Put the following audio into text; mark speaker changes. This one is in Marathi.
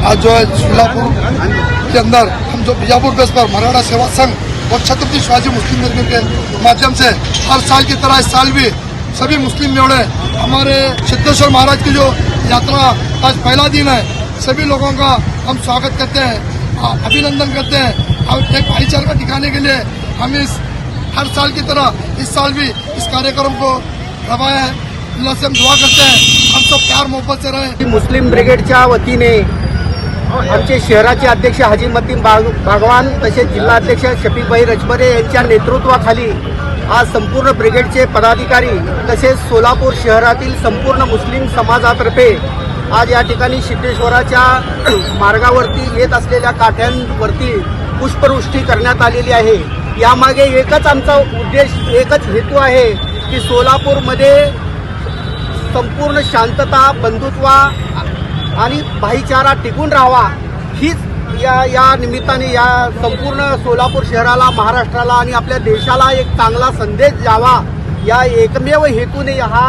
Speaker 1: आज जो है सोलापुर के अंदर हम जो बीजापुर बेस पर मराठा सेवा संघ और छत्रपति शिवाजी मुस्लिम लीग के माध्यम से हर साल की तरह इस साल भी सभी मुस्लिम जोड़े हमारे सिद्धेश्वर महाराज की जो यात्रा आज पहला दिन है, सभी लोगों का हम स्वागत करते हैं अभिनंदन करते हैं। और एक भाईचारा दिखाने के लिए हम इस हर साल की तरह इस साल भी इस कार्यक्रम को रवाया है। अल्लाह से हम दुआ करते हैं। हम सब प्यार मोहब्बत से रहे।
Speaker 2: मुस्लिम ब्रिगेड ब्रिगेडच्या वतीने आमचे शहराचे अध्यक्ष हाजी मतीन बाग बागवान तसेच जिल्हाध्यक्ष शफीकभाई यांच्या नेतृत्वाखाली आज संपूर्ण ब्रिगेडचे पदाधिकारी तसेच सोलापूर शहरातील संपूर्ण मुस्लिम समाजातर्फे आज या ठिकाणी सिद्धेश्वराच्या मार्गावरती येत असलेल्या काठ्यांवरती पुष्पवृष्टी करण्यात आलेली आहे. यामागे एकच आमचा उद्देश एकच हेतू आहे की सोलापूरमध्ये संपूर्ण शांतता बंधुत्वा आणि भाईचारा टिकून राहावा. हीच या या निमित्ताने या संपूर्ण सोलापूर शहराला महाराष्ट्राला आणि आपल्या देशाला एक चांगला संदेश द्यावा. या एकमेव हेतूने हा